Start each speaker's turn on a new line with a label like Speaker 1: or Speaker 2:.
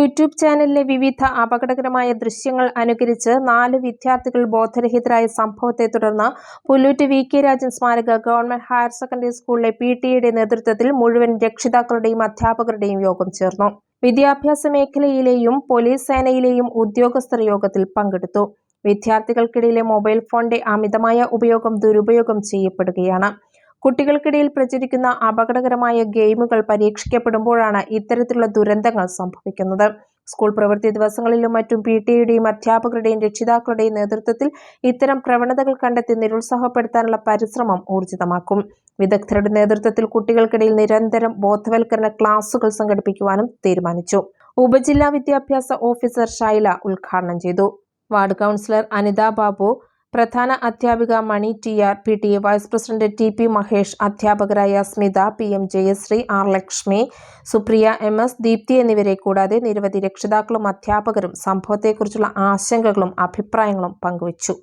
Speaker 1: YouTube ചാനലിലെ വിവിധ അപകടകരമായ ദൃശ്യങ്ങൾ അനുകരിച്ച് നാല് വിദ്യാർത്ഥികൾ ബോധരഹിതരായ സംഭവത്തെ തുടർന്ന് പുല്ലൂറ്റ് വി കെ രാജൻ സ്മാരക ഗവൺമെന്റ് ഹയർ സെക്കൻഡറി സ്കൂളിലെ പി ടിയുടെ നേതൃത്വത്തിൽ മുഴുവൻ രക്ഷിതാക്കളുടെയും അധ്യാപകരുടെയും യോഗം ചേർന്നു. വിദ്യാഭ്യാസ മേഖലയിലെയും പോലീസ് സേനയിലെയും ഉദ്യോഗസ്ഥർ യോഗത്തിൽ പങ്കെടുത്തു. വിദ്യാർത്ഥികൾക്കിടയിലെ മൊബൈൽ ഫോണിന്റെ അമിതമായ ഉപയോഗം ദുരുപയോഗം ചെയ്യപ്പെടുകയാണ്. കുട്ടികൾക്കിടയിൽ പ്രചരിക്കുന്ന അപകടകരമായ ഗെയിമുകൾ പരീക്ഷിക്കപ്പെടുമ്പോഴാണ് ഇത്തരത്തിലുള്ള ദുരന്തങ്ങൾ സംഭവിക്കുന്നത്. സ്കൂൾ പ്രവൃത്തി ദിവസങ്ങളിലും മറ്റും പി ടിയുടെയും അധ്യാപകരുടെയും രക്ഷിതാക്കളുടെയും നേതൃത്വത്തിൽ ഇത്തരം പ്രവണതകൾ കണ്ടെത്തി നിരുത്സാഹപ്പെടുത്താനുള്ള പരിശ്രമം ഊർജിതമാക്കും. വിദഗ്ധരുടെ നേതൃത്വത്തിൽ കുട്ടികൾക്കിടയിൽ നിരന്തരം ബോധവൽക്കരണ ക്ലാസുകൾ സംഘടിപ്പിക്കുവാനും തീരുമാനിച്ചു. ഉപജില്ലാ വിദ്യാഭ്യാസ ഓഫീസർ ഷൈല ഉദ്ഘാടനം ചെയ്തു. വാർഡ് കൗൺസിലർ അനിത ബാബു പ്രധാന അധ്യാപിക Mani T R P T vice president T P Mahesh അധ്യാപകരായ Smitha P M Jayasree R Lakshmi Supriya M S Deepthi എന്നിവരെ കൂടാതെ നിരവധി രക്ഷിതാക്കളും അധ്യാപകരും സംഭവത്തെക്കുറിച്ചുള്ള ആശങ്കകളും അഭിപ്രായങ്ങളും പങ്കുവച്ചു.